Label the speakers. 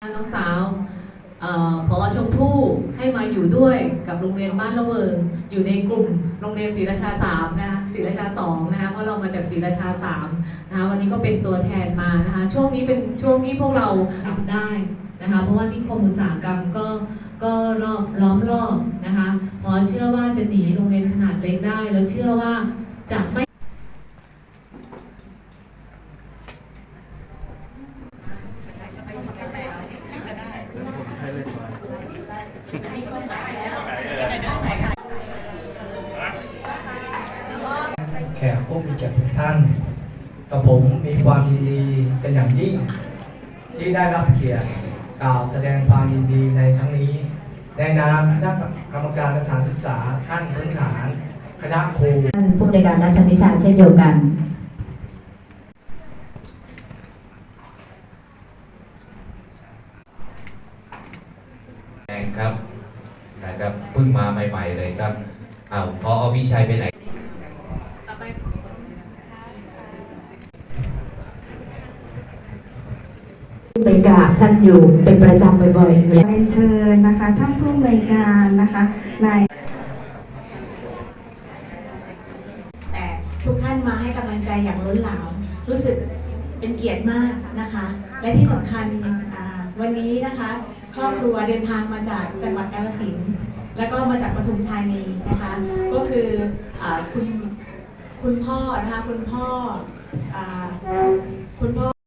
Speaker 1: น้องสาวพอชมพู่ให้มาอยู่ด้วยกับโรงเรียนบ้านละเวิงอยู่ในกลุ่มโรงเรียนศรีราชาสามนะคะศรีราชาสองนะคะเพราะเรามาจากศรีราชาสามนะคะวันนี้ก็เป็นตัวแทนมานะคะช่วงนี้เป็นช่วงที่พวกเราทำได้นะคะเพราะว่านิคมอุตสาหกรรมก็ก็รอบล้อมรอบนะคะพอเชื่อว่าจะหนีโรงเรียนขนาดเล็กได้ แล้วเชื่อว่าจะไม่
Speaker 2: แขกผู้มีเกียรติทุกท่านกับผมมีความยินดีเป็นอย่างยิ่ง ที่ได้รับเกียรติกล่าวแสดงความยินดีในครั้งนี้ ในนามคณะกรรมการสถานศึกษาขั้นพื้นฐาน คณะครู
Speaker 3: ท่านผู้ในการรัฐวิชาเช่นเดียวกัน
Speaker 4: งครับนะครับเพิ่งมาใหม่ ๆเลยครับอ้าวพอเอาวิชัยไปไหน
Speaker 3: ไปกราบท่านอยู่เป็นประจำบ่อยๆ
Speaker 5: เรียนเชิญนะคะท่านผู้อำนวยการนะคะนาย
Speaker 6: แต่ทุกท่านมาให้กำลังใจอย่างล้นหลามรู้สึกเป็นเกียรติมากนะคะ และที่สำคัญอ่าวันนี้นะคะ ครอบครัวเดินทางมาจากจังหวัดกาฬสินธุ์แล้วก็มาจากปทุมธานีนะคะ ก็คืออคุณคุณพ่อนะคะคุณพ่ออคุณพ่อ